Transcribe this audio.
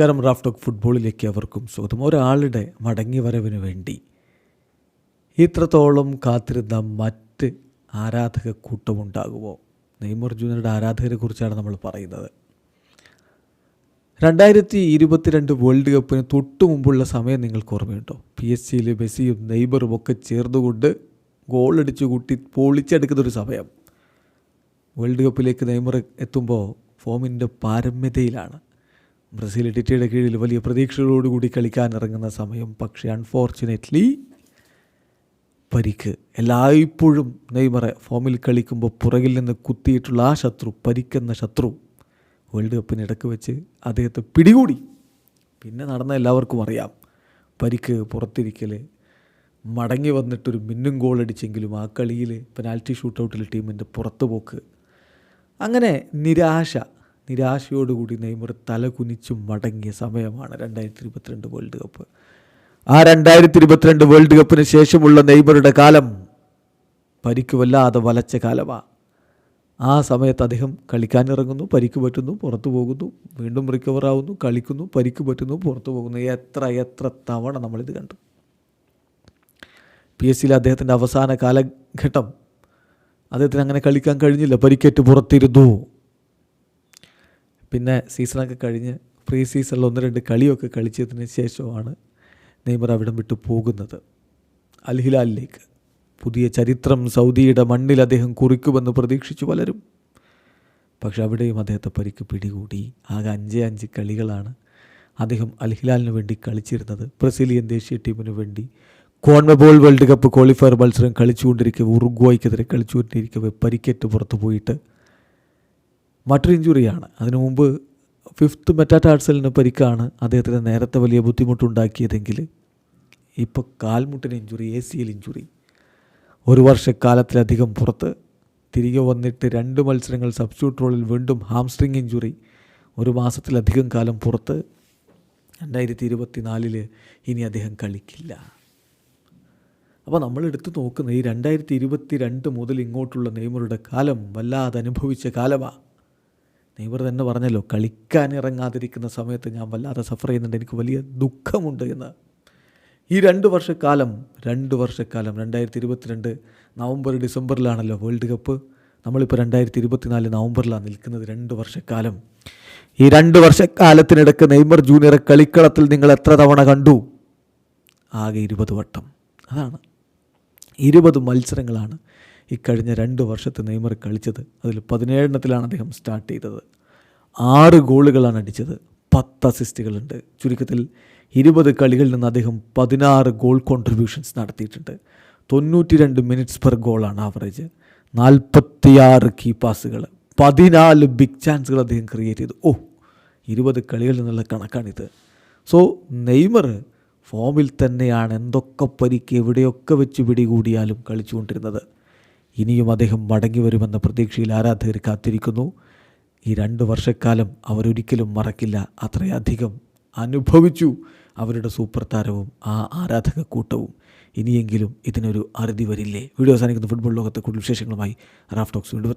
നമസ്കാരം റാഫ്റ്റോക്ക് ഫുട്ബോളിലേക്ക് അവർക്കും സ്വാഗതം. ഒരാളുടെ മടങ്ങി വരവിന് വേണ്ടി ഇത്രത്തോളം കാത്തിരുന്ന മറ്റ് ആരാധക കൂട്ടമുണ്ടാകുമോ നെയ്മർ ജൂനിയറുടെ ആരാധകരെ കുറിച്ചാണ് നമ്മൾ പറയുന്നത്. രണ്ടായിരത്തി ഇരുപത്തിരണ്ട് വേൾഡ് കപ്പിന് തൊട്ടു മുമ്പുള്ള സമയം നിങ്ങൾക്ക് ഓർമ്മയുണ്ടോ? പി എസ് സിയിൽ മെസ്സിയും നെയ്മറും ഒക്കെ ചേർന്നുകൊണ്ട് ഗോളടിച്ചു കൂട്ടി പൊളിച്ചെടുക്കുന്നൊരു സമയം. വേൾഡ് കപ്പിലേക്ക് നെയ്മർ എത്തുമ്പോൾ ഫോമിന്റെ പാരമ്യതയിലാണ്. ബ്രസീൽ ടിറ്റയുടെ കീഴിൽ വലിയ പ്രതീക്ഷകളോടുകൂടി കളിക്കാൻ ഇറങ്ങുന്ന സമയം പക്ഷേ അൺഫോർച്ചുനേറ്റ്ലി പരിക്ക്. എല്ലായ്പ്പോഴും നെയ്മറെ ഫോമിൽ കളിക്കുമ്പോൾ പുറകിൽ നിന്ന് കുത്തിയിട്ടുള്ള ആ ശത്രു പരിക്കെന്ന ശത്രു വേൾഡ് കപ്പിനിടക്ക് വെച്ച് അദ്ദേഹത്തെ പിടികൂടി. പിന്നെ നടന്ന എല്ലാവർക്കും അറിയാം പരിക്ക് പുറത്തിരിക്കൽ മടങ്ങി വന്നിട്ടൊരു മിന്നും ഗോൾ അടിച്ചെങ്കിലും ആ കളിയിൽ പെനാൽറ്റി ഷൂട്ടൗട്ടിൽ ടീമിന്റെ പുറത്തുപോക്ക്. അങ്ങനെ നിരാശ നിരാശയോടുകൂടി നെയ്മർ തല കുനിച്ചു മടങ്ങിയ സമയമാണ് രണ്ടായിരത്തി ഇരുപത്തിരണ്ട് വേൾഡ് കപ്പ്. ആ രണ്ടായിരത്തി ഇരുപത്തിരണ്ട് വേൾഡ് കപ്പിന് ശേഷമുള്ള നെയ്മറുടെ കാലം പരിക്ക് വല്ലാതെ വലച്ച കാലമാണ് ആ സമയത്ത് അദ്ദേഹം കളിക്കാനിറങ്ങുന്നു പരിക്ക് പറ്റുന്നു പുറത്തു പോകുന്നു വീണ്ടും റിക്കവർ ആവുന്നു കളിക്കുന്നു പരിക്ക് പറ്റുന്നു പുറത്തു പോകുന്നു. എത്ര എത്ര തവണ നമ്മളിത് കണ്ടു. പി എസ് സിയിലെ അദ്ദേഹത്തിന്റെ അവസാന കാലഘട്ടം അദ്ദേഹത്തിന് അങ്ങനെ കളിക്കാൻ കഴിഞ്ഞില്ല. പരിക്കേറ്റ് പുറത്തിരുന്നു. പിന്നെ സീസണൊക്കെ കഴിഞ്ഞ് പ്രീ സീസണിൽ ഒന്ന് രണ്ട് കളിയൊക്കെ കളിച്ചതിന് ശേഷമാണ് നെയ്മർ അവിടം വിട്ടു പോകുന്നത്. അൽഹിലാലിലേക്ക്. പുതിയ ചരിത്രം സൗദിയുടെ മണ്ണിൽ അദ്ദേഹം കുറിക്കുമെന്ന് പ്രതീക്ഷിച്ചു പലരും. പക്ഷെ അവിടെയും അദ്ദേഹത്തെ പരിക്ക് പിടികൂടി. ആകെ അഞ്ചേ അഞ്ച് കളികളാണ് അദ്ദേഹം അൽഹിലാലിന് വേണ്ടി കളിച്ചിരുന്നത്. ബ്രസീലിയൻ ദേശീയ ടീമിന് വേണ്ടി കോൺമെബോൾ വേൾഡ് കപ്പ് ക്വാളിഫയർ മത്സരം കളിച്ചുകൊണ്ടിരിക്കവേ ഉറുഗ്വായ്ക്കെതിരെ കളിച്ചുകൊണ്ടിരിക്കവേ പരിക്കേറ്റ് പുറത്തു പോയിട്ട് മറ്റൊരു ഇഞ്ചുറിയാണ്. അതിനു മുമ്പ് ഫിഫ്ത്ത് മെറ്റാറ്റാർസലിന് പരിക്കാണ് അദ്ദേഹത്തിന് നേരത്തെ വലിയ ബുദ്ധിമുട്ടുണ്ടാക്കിയതെങ്കിൽ ഇപ്പോൾ കാൽമുട്ടിന് injury A C L injury. ഒരു വർഷക്കാലത്തിലധികം പുറത്ത് തിരികെ വന്നിട്ട് രണ്ട് മത്സരങ്ങൾ സബ്സ്റ്റ്യൂട്ട് റോളിൽ വീണ്ടും ഹാംസ്ട്രിങ് ഇഞ്ചുറി. ഒരു മാസത്തിലധികം കാലം പുറത്ത് രണ്ടായിരത്തി ഇരുപത്തി നാലിൽ ഇനി അദ്ദേഹം കളിക്കില്ല. അപ്പോൾ നമ്മൾ എടുത്തു നോക്കുന്ന ഈ രണ്ടായിരത്തി ഇരുപത്തി രണ്ട് മുതൽ ഇങ്ങോട്ടുള്ള നെയ്മറുടെ കാലം വല്ലാതെ അനുഭവിച്ച കാലമാണ് നെയ്മർ തന്നെ പറഞ്ഞല്ലോ കളിക്കാൻ ഇറങ്ങാതിരിക്കുന്ന സമയത്ത് ഞാൻ വല്ലാതെ സഫർ ചെയ്യുന്നുണ്ട്. എനിക്ക് വലിയ ദുഃഖമുണ്ട് എന്ന്. ഈ രണ്ട് വർഷക്കാലം രണ്ട് വർഷക്കാലം രണ്ടായിരത്തി ഇരുപത്തിരണ്ട് നവംബർ ഡിസംബറിലാണല്ലോ വേൾഡ് കപ്പ്. നമ്മളിപ്പോൾ രണ്ടായിരത്തി ഇരുപത്തിനാല് നവംബറിലാണ് നിൽക്കുന്നത് രണ്ട് വർഷക്കാലം. ഈ രണ്ട് വർഷക്കാലത്തിനിടക്ക് നെയ്മർ ജൂനിയറെ കളിക്കളത്തിൽ നിങ്ങൾ എത്ര തവണ കണ്ടു? ആകെ ഇരുപത് വട്ടം. അതാണ്. ഇരുപത് മത്സരങ്ങളാണ് ഈ കഴിഞ്ഞ രണ്ട് വർഷത്തെ നെയ്മർ കളിച്ചത്. അതിൽ പതിനേഴെണ്ണത്തിലാണ് അദ്ദേഹം സ്റ്റാർട്ട് ചെയ്തത്. ആറ് ഗോളുകളാണ് അടിച്ചത്. പത്ത് അസിസ്റ്റുകളുണ്ട് ചുരുക്കത്തിൽ ഇരുപത് കളികളിൽ നിന്ന് അദ്ദേഹം പതിനാറ് ഗോൾ കോൺട്രിബ്യൂഷൻസ് നടത്തിയിട്ടുണ്ട്. തൊണ്ണൂറ്റി രണ്ട് മിനിറ്റ്സ് പെർ ഗോളാണ് ആവറേജ് നാൽപ്പത്തിയാറ് കീ പാസുകൾ പതിനാല് ബിഗ് ചാൻസുകൾ അദ്ദേഹം ക്രിയേറ്റ് ചെയ്തു. ഓ ഇരുപത് കളികളിൽ നിന്നുള്ള കണക്കാണിത്. സോ നെയ്മർ ഫോമിൽ തന്നെയാണ് എന്തൊക്കെ പരിക്ക് എവിടെയൊക്കെ വെച്ച് പിടികൂടിയാലും കളിച്ചുകൊണ്ടിരുന്നത്. ഇനിയും അദ്ദേഹം മടങ്ങി വരുമെന്ന പ്രതീക്ഷയിൽ ആരാധകർ കാത്തിരിക്കുന്നു. ഈ രണ്ട് വർഷക്കാലം അവരൊരിക്കലും മറക്കില്ല. അത്രയധികം അനുഭവിച്ചു അവരുടെ സൂപ്പർ താരവും ആ ആരാധക കൂട്ടവും. ഇനിയെങ്കിലും ഇതിനൊരു അറുതി വരില്ലേ? വീഡിയോ അവസാനിക്കുന്ന. ഫുട്ബോൾ ലോകത്തെ കൂടുതൽ വിശേഷങ്ങളുമായി റാഫ് ടോക്സ് വീണ്ടും